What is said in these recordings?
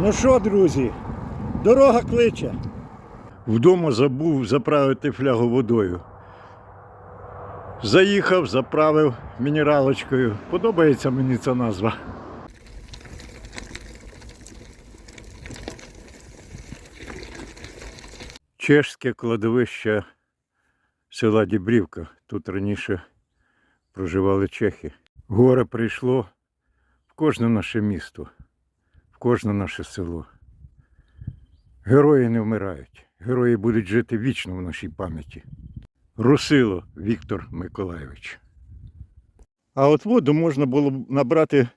Ну що, друзі, дорога кличе. Вдома забув заправити флягу водою. Заїхав, заправив мінералочкою. Подобається мені ця назва. Чешське кладовище села Дібрівка. Тут раніше проживали чехи. Горе прийшло в кожне наше місто, кожне наше село. Герої не вмирають. Герої будуть жити вічно в нашій пам'яті. Русило Віктор Миколайович. А от воду можна було б набрати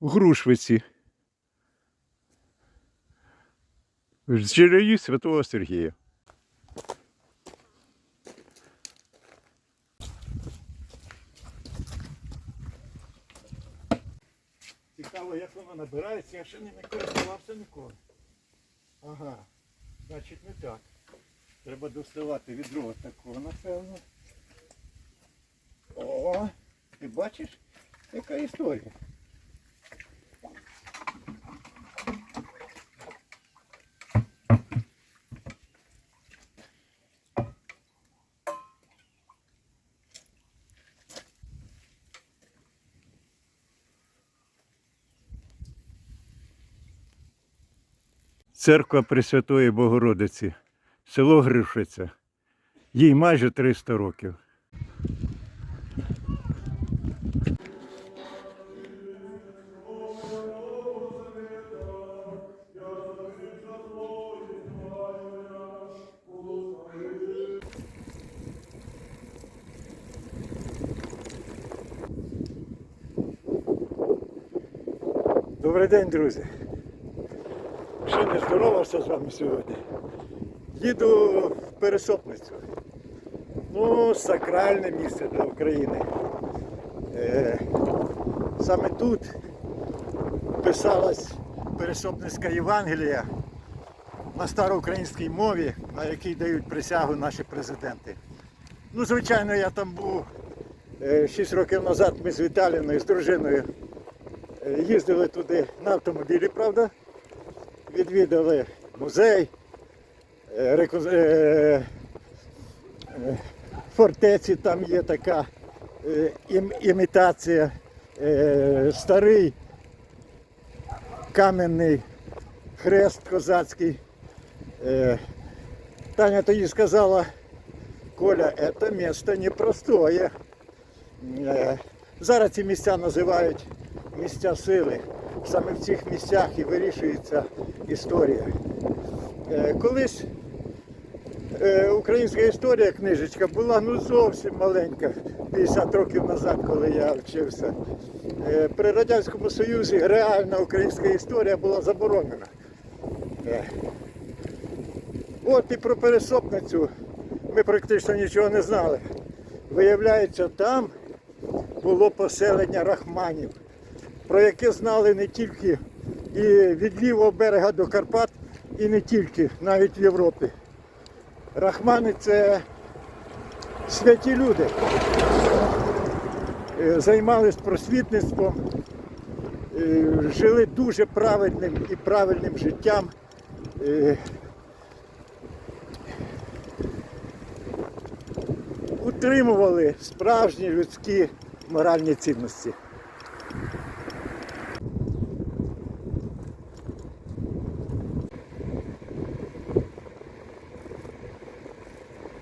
Грушвиці. З джерелі Святого Сергія. Набирається, я ще не користувався ніколи. Ага, значить не так. Треба доставати відро такого, напевно. О, ти бачиш, яка історія. Церква Пресвятої Богородиці, село Гришиця. Їй майже 300 років. Добрий день, друзі. Ще не здоровався з вами сьогодні. Їду в Пересопницю. Ну, сакральне місце для України. Е, саме тут писалась Пересопницька Євангелія на староукраїнській мові, на якій дають присягу наші президенти. Ну, звичайно, я там був 6 років назад. Ми з Віталіною, з дружиною е, їздили туди на автомобілі, правда? Відвідали музей, е, е, е, фортеці там є така імітація, старий кам'яний хрест козацький. Таня тоді сказала, Коля, це місто непростое. Зараз ці місця називають місця сили. Саме в цих місцях і вирішується історія. Е, Колись е, українська історія книжечка була ну зовсім маленька, 50 років назад, коли я вчився. Е, При Радянському Союзі реальна українська історія була заборонена. От і про пересопницю ми практично нічого не знали. Виявляється, там було поселення рахманів, про яке знали не тільки і від лівого берега до Карпат, і не тільки, навіть в Європі. Рахмани це святі люди. Е, Займались просвітництвом, е, жили дуже правильним і правильним життям. Е, Утримували справжні людські моральні цінності.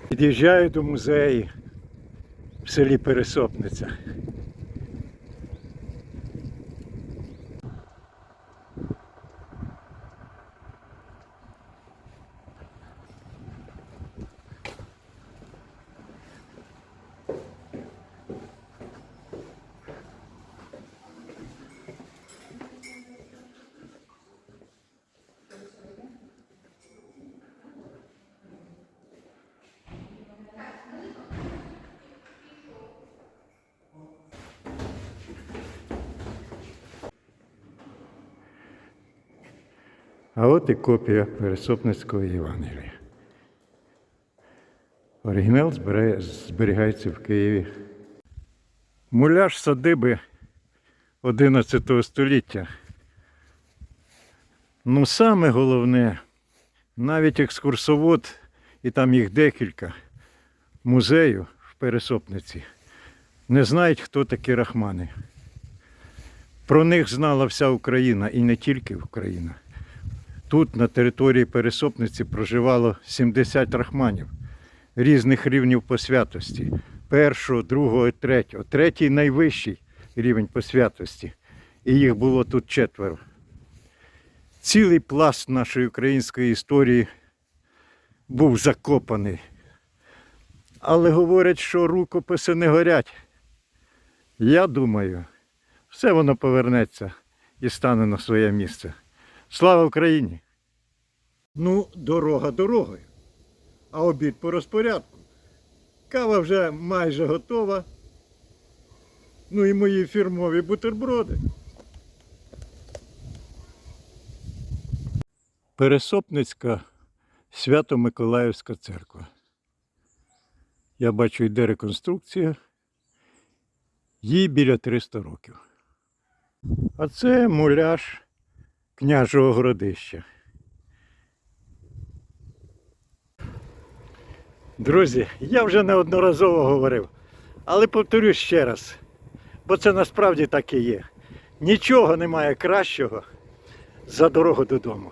Під'їжджаю до музею в селі Пересопниця. А от і копія Пересопницького Євангелія. Оригінал зберігається в Києві. Муляж садиби 11 століття. Ну, саме головне, навіть екскурсовод, і там їх декілька музею в Пересопниці, не знають, хто такі рахмани. Про них знала вся Україна і не тільки Україна. Тут на території Пересопниці проживало 70 рахманів різних рівнів посвятості. Першого, другого, і третього. Третій найвищий рівень посвятості. І їх було тут четверо. Цілий пласт нашої української історії був закопаний. Але говорять, що рукописи не горять. Я думаю, все воно повернеться і стане на своє місце. Слава Україні! Ну, дорога дорогою. А обід по розпорядку. Кава вже майже готова. Ну і мої фірмові бутерброди. Пересопницька Свято-Миколаївська церква. Я бачу, йде реконструкція. Їй біля 300 років. А це муляж княжого городища. Друзі, я вже неодноразово говорив, але повторюсь ще раз, бо це насправді так і є. Нічого немає кращого за дорогу додому.